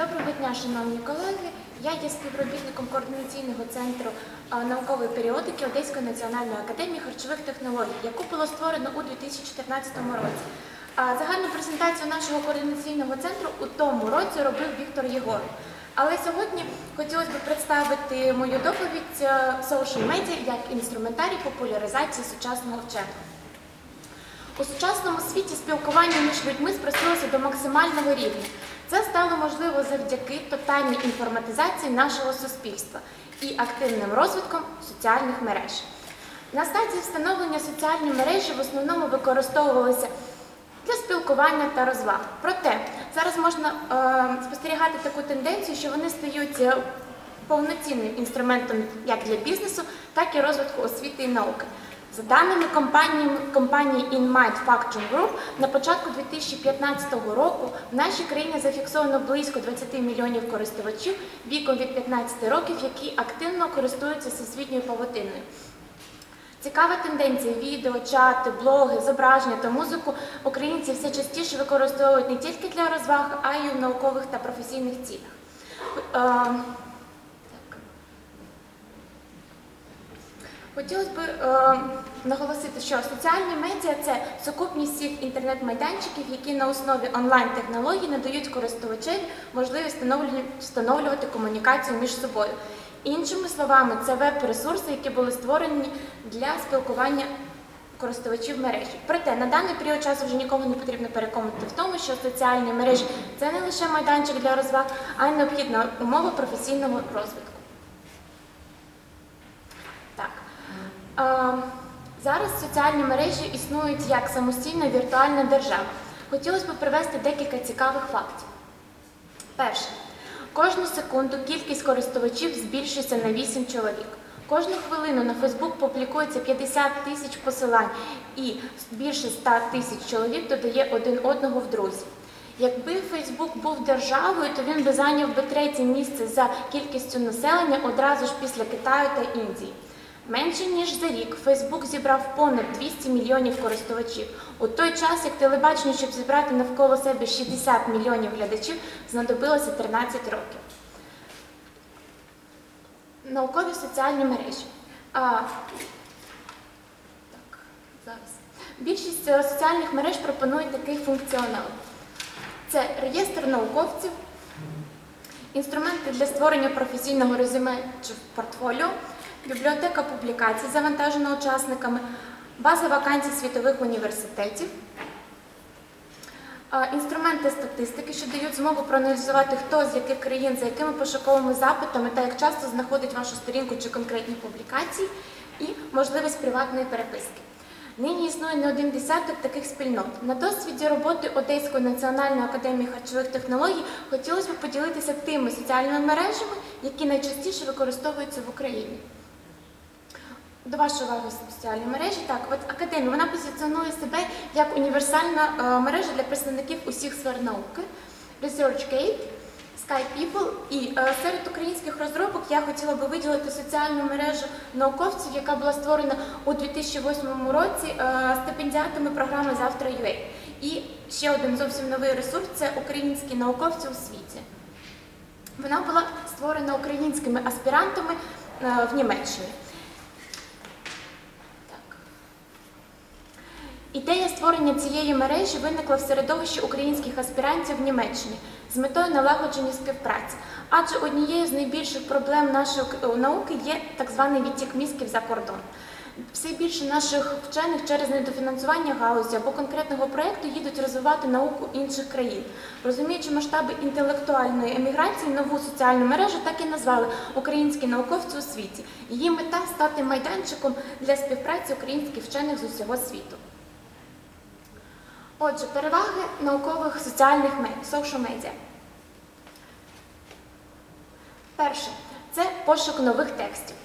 Доброго дня, шановні колеги. Я є співробітником координаційного центру наукової періодики Одеської національної академії харчових технологій, яку було створено у 2014 році. Загальну презентацію нашого координаційного центру у тому році робив Віктор Єгор. Але сьогодні хотілося б представити мою доповідь social media як інструментарій популяризації сучасного вченого. У сучасному світі спілкування між людьми спростилося до максимального рівня. Це стало можливо завдяки тотальній інформатизації нашого суспільства і активним розвитком соціальних мереж. На стадії встановлення соціальні мережі в основному використовувалися для спілкування та розваг. Проте зараз можна е, спостерігати таку тенденцію, що вони стають е, повноцінним інструментом як для бізнесу, так і розвитку освіти і науки. За даними компанії, компанії InMind Factory Group, на початку 2015 року в нашій країні зафіксовано близько 20 мільйонів користувачів віком від 15 років, які активно користуються всесвітньою павутиною. Цікава тенденція відео, чати, блоги, зображення та музику українці все частіше використовують не тільки для розваг, а й у наукових та професійних цілях. Хотілося б е, наголосити, що соціальні медіа це сукупність всіх інтернет-майданчиків, які на основі онлайн-технологій надають користувачеві можливість встановлювати, комунікацію між собою. Іншими словами, це веб-ресурси, які були створені для спілкування користувачів мережі. Проте на даний період часу вже нікому не потрібно переконувати в тому, що соціальні мережі це не лише майданчик для розваг, а й необхідна умова професійного розвитку. Так. Е, Зараз соціальні мережі існують як самостійна віртуальна держава. Хотілося б привести декілька цікавих фактів. Перше. Кожну секунду кількість користувачів збільшується на 8 чоловік. Кожну хвилину на Фейсбук публікується 50 тисяч посилань і більше 100 тисяч чоловік додає один одного в друзі. Якби Фейсбук був державою, то він би зайняв би третє місце за кількістю населення одразу ж після Китаю та Індії. Менше ніж за рік Фейсбук зібрав понад 200 мільйонів користувачів. У той час, як телебаченню, щоб зібрати навколо себе 60 мільйонів глядачів, знадобилося 13 років. Наукові соціальні мережі. А, так, зараз. Більшість соціальних мереж пропонує такий функціонал. Це реєстр науковців, інструменти для створення професійного резюме чи портфоліо, бібліотека публікацій, завантажена учасниками, база вакансій світових університетів, інструменти статистики, що дають змогу проаналізувати, хто з яких країн, за якими пошуковими запитами та як часто знаходить вашу сторінку чи конкретні публікації, і можливість приватної переписки. Нині існує не один десяток таких спільнот. На досвіді роботи Одеської національної академії харчових технологій хотілося б поділитися тими соціальними мережами, які найчастіше використовуються в Україні. До вашої уваги соціальні мережі. Так, от академія вона позиціонує себе як універсальна е, мережа для представників усіх сфер науки, ResearchGate, SkyPeople. І е, серед українських розробок я хотіла би виділити соціальну мережу науковців, яка була створена у 2008 році е, стипендіатами програми Завтра.UA. І ще один зовсім новий ресурс це українські науковці у світі. Вона була створена українськими аспірантами в Німеччині. Ідея створення цієї мережі виникла в середовищі українських аспірантів в Німеччині з метою налагодження співпраці. Адже однією з найбільших проблем нашої науки є так званий відтік мізків за кордон. Все більше наших вчених через недофінансування галузі або конкретного проєкту їдуть розвивати науку інших країн. Розуміючи масштаби інтелектуальної еміграції, нову соціальну мережу так і назвали Українські науковці у світі. Її мета стати майданчиком для співпраці українських вчених з усього світу. Отже, переваги наукових соціальних мед- social media. Перше це пошук нових текстів.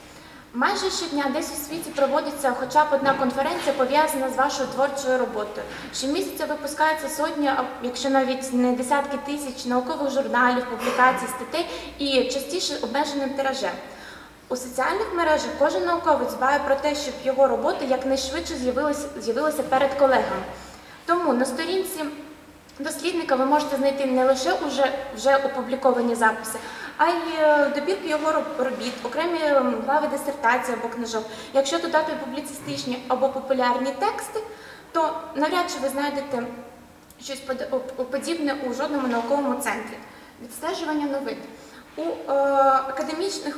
Майже щодня десь у світі проводиться хоча б одна конференція, пов'язана з вашою творчою роботою. Щомісяця випускаються сотні, якщо навіть не десятки тисяч наукових журналів, публікацій, статей і частіше обмеженим тиражем. У соціальних мережах кожен науковець дбає про те, щоб його робота якнайшвидше з'явилася перед колегами. Тому на сторінці дослідника ви можете знайти не лише уже вже опубліковані записи, а й е, добірки його робіт, окремі ем, глави дисертації або книжок. Якщо додати публіцистичні або популярні тексти, то навряд чи ви знайдете щось под- подібне у жодному науковому центрі. Відстежування новин. У е, академічних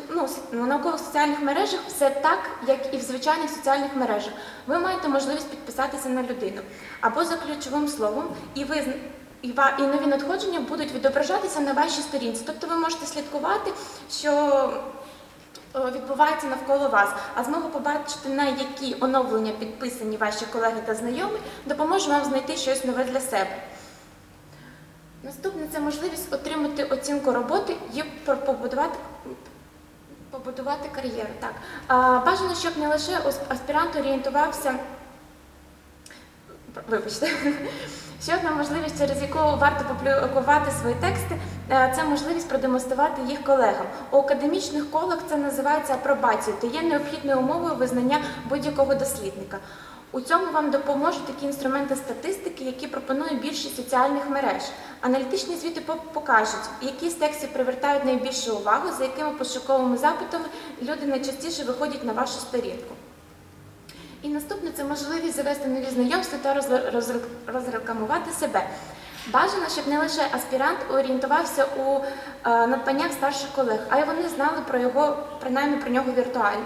ну, наукових соціальних мережах все так, як і в звичайних соціальних мережах. Ви маєте можливість підписатися на людину або за ключовим словом, і ви і, і нові надходження будуть відображатися на вашій сторінці. Тобто ви можете слідкувати, що е, відбувається навколо вас, а змогу побачити, на які оновлення підписані ваші колеги та знайомі, допоможе вам знайти щось нове для себе. Наступне це можливість отримати оцінку роботи і побудувати. Побудувати кар'єру. Бажано, щоб не лише аспірант орієнтувався. Вибачте. Ще одна можливість, через яку варто публікувати свої тексти, е, це можливість продемонструвати їх колегам. У академічних колах це називається апробацією, та є необхідною умовою визнання будь-якого дослідника. У цьому вам допоможуть такі інструменти статистики, які пропонує більшість соціальних мереж. Аналітичні звіти покажуть, які з текстів привертають найбільшу увагу, за якими пошуковими запитами люди найчастіше виходять на вашу сторінку. І наступне це можливість завести нові знайомства та розр- розр- розрекламувати себе. Бажано, щоб не лише аспірант орієнтувався у е, надбаннях старших колег, а й вони знали про його, принаймні про нього віртуально.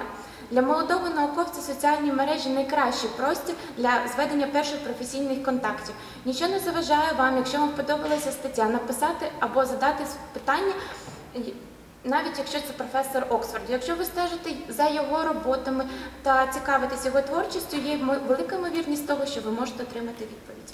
Для молодого науковця соціальні мережі найкращий простір для зведення перших професійних контактів. Нічого не заважає вам, якщо вам подобалася стаття, написати або задати питання, навіть якщо це професор Оксфорду. Якщо ви стежите за його роботами та цікавитесь його творчістю, є велика ймовірність того, що ви можете отримати відповідь.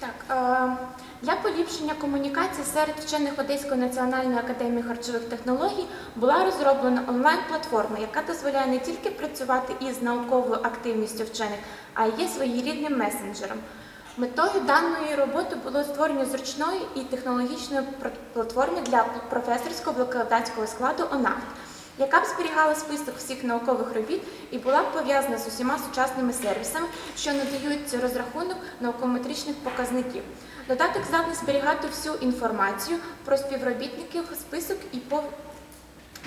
Так, е, для поліпшення комунікації серед вчених Одеської національної академії харчових технологій була розроблена онлайн-платформа, яка дозволяє не тільки працювати із науковою активністю вчених, а й є своєрідним месенджером. Метою даної роботи було створення зручної і технологічної платформи для професорського викладацького складу ОНАХТ, яка б зберігала список всіх наукових робіт і була б пов'язана з усіма сучасними сервісами, що надають розрахунок наукометричних показників. Додаток здатний зберігати всю інформацію про співробітників, список і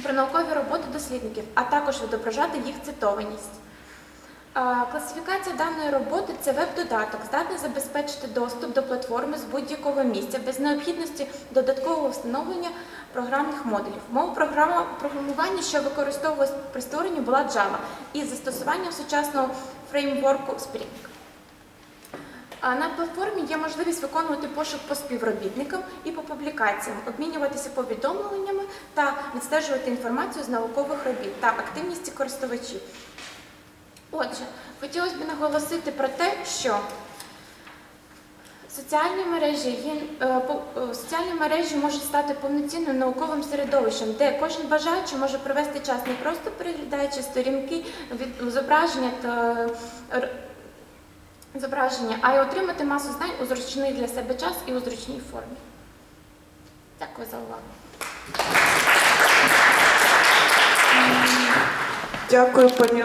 про наукові роботи дослідників, а також відображати їх цитованість. Класифікація даної роботи це веб-додаток, здатний забезпечити доступ до платформи з будь-якого місця без необхідності додаткового встановлення програмних модулів. Мова програма програмування, що використовувалась при створенні, була Java із застосуванням сучасного фреймворку Spring. На платформі є можливість виконувати пошук по співробітникам і по публікаціям, обмінюватися повідомленнями та відстежувати інформацію з наукових робіт та активності користувачів. Отже, хотілося б наголосити про те, що соціальні мережі, е, е, соціальні мережі можуть стати повноцінним науковим середовищем, де кожен бажаючий може провести час не просто переглядаючи сторінки зображення та зображення, а й отримати масу знань у зручний для себе час і у зручній формі. Дякую за увагу. Дякую, пані